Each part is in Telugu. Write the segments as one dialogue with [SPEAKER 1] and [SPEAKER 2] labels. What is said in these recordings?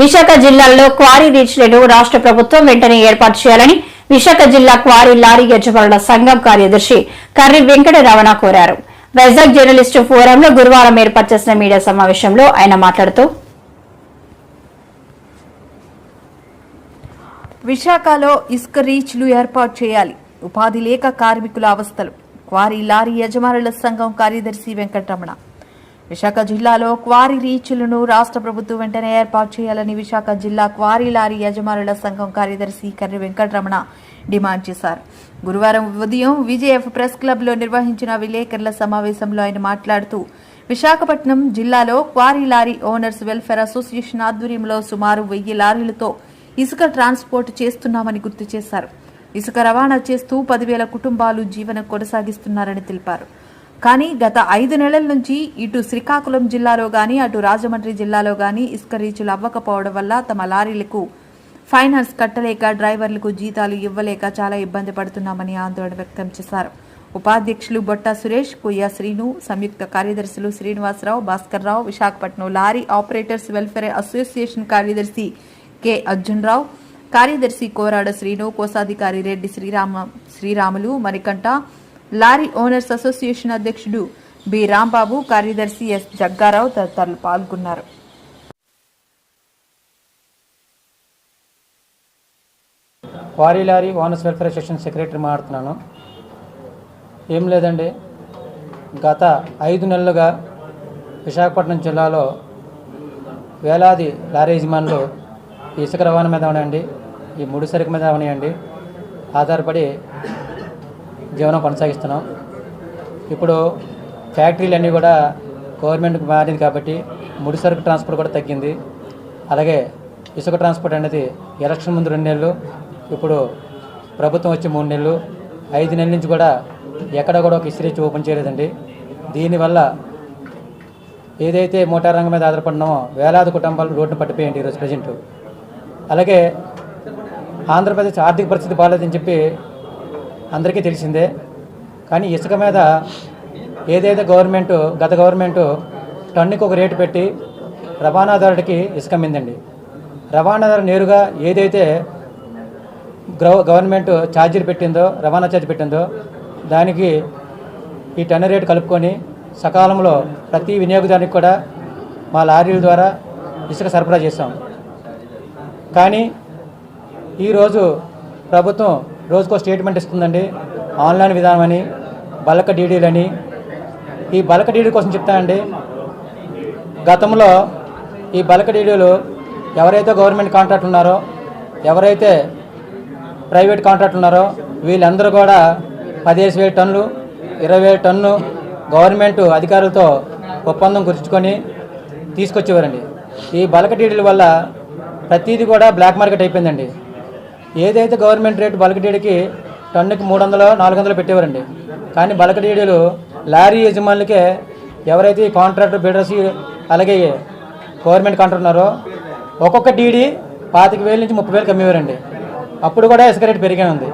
[SPEAKER 1] విశాఖ జిల్లాలో క్వారీ రీచ్లను రాష్ట్ర ప్రభుత్వం వెంటనే ఏర్పాటు చేయాలని విశాఖ జిల్లా క్వారీ లారీ యజమానుల సంఘం కార్యదర్శి కర్రి వెంకట రమణ కోరారు. వైజాగ్ జర్నలిస్టు ఫోరంలో గురువారం ఏర్పాటు చేసిన మీడియా సమావేశంలో ఆయన మాట్లాడుతూ
[SPEAKER 2] విశాఖలో ఇసుక రీచ్లు ఏర్పాటు చేయాలి. ఉపాధి లేక కార్మికుల అవస్థలు. క్వారీ లారీ యజమానుల సంఘం కార్యదర్శి వెంకటరమణ విశాఖ జిల్లాలో క్వారీ రీచ్లను రాష్ట్ర ప్రభుత్వం వెంటనే ఏర్పాటు చేయాలని విశాఖ జిల్లా క్వారీ లారీ యజమానుల సంఘం కార్యదర్శి కర్రి వెంకటరమణ డిమాండ్ చేశారు. గురువారం ఉదయం విజేఎఫ్ ప్రెస్ క్లబ్లో నిర్వహించిన విలేకరుల సమావేశంలో ఆయన మాట్లాడుతూ విశాఖపట్నం జిల్లాలో quarry lorry owners welfare association ఆధ్వర్యంలో సుమారు వెయ్యి లారీలతో ఇసుక ట్రాన్స్పోర్ట్ చేస్తున్నామని గుర్తు చేశారు. ఇసుక రవాణా చేస్తూ పదివేల కుటుంబాలు జీవనం కొనసాగిస్తున్నారని తెలిపారు. కానీ గత ఐదు నెలల నుంచి ఇటు శ్రీకాకుళం జిల్లాలో కానీ అటు రాజమండ్రి జిల్లాలో కానీ ఇసుక రీచులు అవ్వకపోవడం వల్ల తమ లారీలకు ఫైనాన్స్ కట్టలేక డ్రైవర్లకు జీతాలు ఇవ్వలేక చాలా ఇబ్బంది పడుతున్నామని ఆందోళన వ్యక్తం చేశారు. ఉపాధ్యక్షులు బొట్ట సురేష్ కుయ్య శ్రీను సంయుక్త కార్యదర్శులు Srinivasarao Bhaskarrao Visakhapatnam lorry operators welfare association కార్యదర్శి కె. అర్జున్రావు కార్యదర్శి కోరాడ శ్రీను కోశాధికారి Reddy Srirama Sriramulu Marikanta lorry owners association అధ్యక్షుడు బి. రాంబాబు కార్యదర్శి ఎస్. జగ్గారావు తదితరులు పాల్గొన్నారు.
[SPEAKER 3] వారీ lorry owners welfare association secretary మాట్లాడుతున్నాను. ఏం లేదండి. గత ఐదు నెలలుగా విశాఖపట్నం జిల్లాలో వేలాది లారీ యజమానులు ఇసుక రవాణా మీద అవనండి ఈ ముడి సరుకు మీద అవనాయండి ఆధారపడి జీవనం కొనసాగిస్తున్నాం. ఇప్పుడు ఫ్యాక్టరీలన్నీ కూడా గవర్నమెంట్కి మారింది కాబట్టి ముడి సరుకు ట్రాన్స్పోర్ట్ కూడా తగ్గింది. అలాగే ఇసుక ట్రాన్స్పోర్ట్ అనేది ఎలక్షన్ ముందు రెండు నెలలు ఇప్పుడు ప్రభుత్వం వచ్చి మూడు నెలలు ఐదు నెలల నుంచి కూడా ఎక్కడ కూడా ఒక ఇస్త్రీ ఓపెన్ చేయలేదండి. దీనివల్ల ఏదైతే మోటార్ రంగం మీద ఆధారపడినామో వేలాది కుటుంబాలు రోడ్డును పట్టిపోయండి ఈరోజు ప్రజెంట్. అలాగే ఆంధ్రప్రదేశ్ ఆర్థిక పరిస్థితి బాగాలేదని చెప్పి అందరికీ తెలిసిందే. కానీ ఇసుక మీద ఏదైతే గవర్నమెంట్ గత గవర్నమెంట్ టన్నుకి ఒక రేటు పెట్టి రవాణాదారుడికి ఇసుక అమ్మిందండి. రవాణాదారు నేరుగా ఏదైతే గవర్నమెంట్ ఛార్జీలు పెట్టిందో రవాణా ఛార్జ్ పెట్టిందో దానికి ఈ టన్ను రేటు కలుపుకొని సకాలంలో ప్రతి వినియోగదారునికి కూడా మా లారీల ద్వారా ఇసుక సరఫరా చేస్తాం కానీ ఈరోజు ప్రభుత్వం రోజుకో స్టేట్మెంట్ ఇస్తుందండి. ఆన్లైన్ విధానం అని బలక డీడీలని ఈ బలక డీడీ కోసం చెప్తానండి. గతంలో ఈ బలక డీడీలు ఎవరైతే గవర్నమెంట్ కాంట్రాక్ట్ ఉన్నారో ఎవరైతే ప్రైవేట్ కాంట్రాక్ట్ ఉన్నారో వీళ్ళందరూ కూడా పదిహేను వేల టన్నులు ఇరవై వేల టన్ను గవర్నమెంట్ అధికారులతో ఒప్పందం కుదుర్చుకొని తీసుకొచ్చేవారండి. ఈ బలక డీడీల వల్ల ప్రతిదీ కూడా బ్లాక్ మార్కెట్ అయిపోయిందండి. ఏదైతే గవర్నమెంట్ రేటు బల్క్ డీడీకి టన్నుకి మూడు వందలు నాలుగు వందలు పెట్టేవారండి. కానీ బల్క్ డీడీలు లారీ యజమానులకే ఎవరైతే ఈ కాంట్రాక్టర్ బిల్డర్స్ అలాగే గవర్నమెంట్ కాంట్రాక్ట్ ఉన్నారో ఒక్కొక్క డీడీ పాతిక వేల నుంచి ముప్పై వేలు కమ్మేవారండి అప్పుడు కూడా ఇసుక రేటు పెరిగే ఉంది.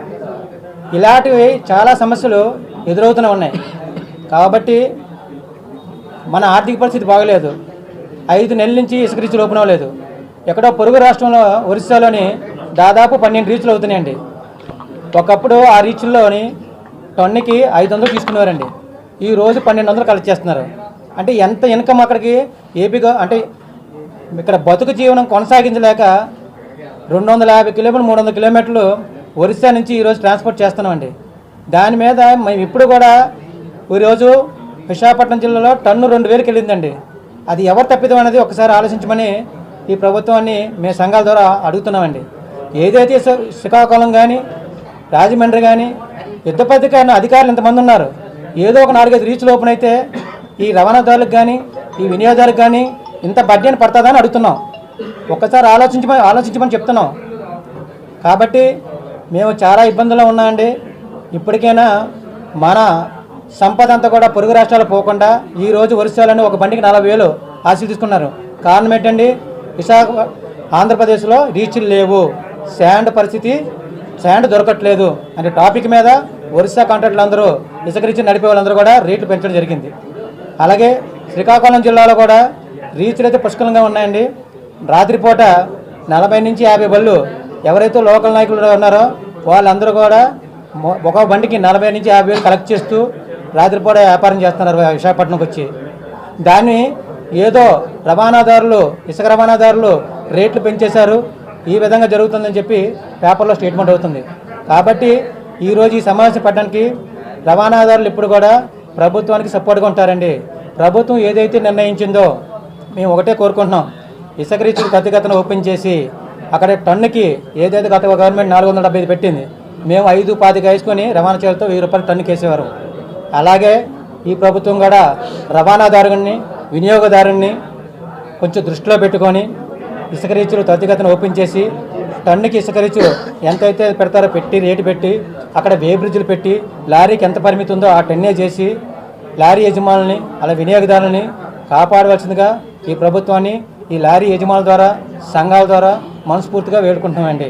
[SPEAKER 3] ఇలాంటివి చాలా సమస్యలు ఎదురవుతూనే ఉన్నాయి. కాబట్టి మన ఆర్థిక పరిస్థితి బాగలేదు. ఐదు నెలల నుంచి ఇసుక రీచ్లు ఓపెన్ లేదు. ఎక్కడో పొరుగు రాష్ట్రంలో ఒరిస్సాలోని దాదాపు పన్నెండు రీచ్లు అవుతున్నాయండి. ఒకప్పుడు ఆ రీచ్ల్లోని టన్నుకి ఐదు వందలు తీసుకునేవారండి. ఈ రోజు పన్నెండు వందలు కలెక్ట్ చేస్తున్నారు. అంటే ఎంత ఇన్కమ్ అక్కడికి? ఏపీగా అంటే ఇక్కడ బతుకు జీవనం కొనసాగించలేక రెండు వందల యాభై కిలోమీటర్లు మూడు వందల కిలోమీటర్లు ఒరిస్సా నుంచి ఈరోజు ట్రాన్స్పోర్ట్ చేస్తున్నామండి. దాని మీద మేము ఇప్పుడు కూడా ఈరోజు విశాఖపట్నం జిల్లాలో టన్ను రెండు వేలకు వెళ్ళిందండి. అది ఎవరు తప్పిదం అనేది ఒకసారి ఆలోచించమని ఈ ప్రభుత్వాన్ని మేము సంఘాల ద్వారా అడుగుతున్నామండి. ఏదైతే శ్రీకాకుళం కానీ రాజమండ్రి కానీ యుద్ధ పథకాన్ని అధికారులు ఇంతమంది ఉన్నారు. ఏదో ఒక నాలుగైదు రీచ్లు ఓపెన్ అయితే ఈ రవాణాదారులకు కానీ ఈ వినియోగదారులకు కానీ ఇంత బడ్జెట్ పడుతుందని అడుగుతున్నాం. ఒక్కసారి ఆలోచించమని ఆలోచించమని చెప్తున్నాం. కాబట్టి మేము చాలా ఇబ్బందుల్లో ఉన్నామండి ఇప్పటికైనా మన సంపద అంతా కూడా పొరుగు రాష్ట్రాలు పోకుండా ఈ రోజు ఒక బండికి నలభై వేలు ఆశలు తీసుకున్నారు కారణం ఏంటండి? విశాఖ ఆంధ్రప్రదేశ్లో రీచ్లు లేవు. శాండ్ పరిస్థితి శాండ్ దొరకట్లేదు అనే టాపిక్ మీద ఒరిస్సా కాంట్రాక్టులు అందరూ నిసకరించి నడిపే వాళ్ళందరూ కూడా రేట్లు పెంచడం జరిగింది. అలాగే శ్రీకాకుళం జిల్లాలో కూడా రీచ్లు అయితే పుష్కలంగా ఉన్నాయండి. రాత్రిపూట నలభై నుంచి యాభై బళ్ళు ఎవరైతే లోకల్ నాయకులు ఉన్నారో వాళ్ళందరూ కూడా ఒక బండికి నలభై నుంచి యాభై వేలు కలెక్ట్ చేస్తూ రాత్రిపూట వ్యాపారం చేస్తున్నారు విశాఖపట్నంకి వచ్చి. దాన్ని ఏదో రవాణాదారులు ఇసుక రవాణాదారులు రేట్లు పెంచేశారు. ఈ విధంగా జరుగుతుందని చెప్పి పేపర్లో స్టేట్మెంట్ అవుతుంది. కాబట్టి ఈరోజు ఈ సమావేశం పెట్టడానికి రవాణాదారులు ఇప్పుడు కూడా ప్రభుత్వానికి సపోర్ట్గా ఉంటారండి. ప్రభుత్వం ఏదైతే నిర్ణయించిందో మేము ఒకటే కోరుకుంటున్నాం. ఇసుక రీచ్కి కత్తిగతను ఓపెన్ చేసి అక్కడ టన్నుకి ఏదైతే గత గవర్నమెంట్ నాలుగు వందల డెబ్బై ఐదు పెట్టింది మేము ఐదు పాతిక వేసుకొని రవాణా చేలతో వెయ్యి రూపాయలు టన్నుకి వేసేవారు. అలాగే ఈ ప్రభుత్వం కూడా రవాణాదారుని వినియోగదారుని కొంచెం దృష్టిలో పెట్టుకొని ఇసుక రీచులు త్వరితగతిన ఓపెన్ చేసి టన్నుకి ఇసుక రీచు ఎంతైతే పెడతారో పెట్టి రేటు పెట్టి అక్కడ వే బ్రిడ్జ్లు పెట్టి లారీకి ఎంత పరిమితి ఉందో ఆ టన్నే చేసి లారీ యజమానుల్ని అలా వినియోగదారులని కాపాడవలసిందిగా ఈ ప్రభుత్వాన్ని ఈ లారీ యజమానుల ద్వారా సంఘాల ద్వారా మనస్ఫూర్తిగా వేడుకుంటున్నామండి.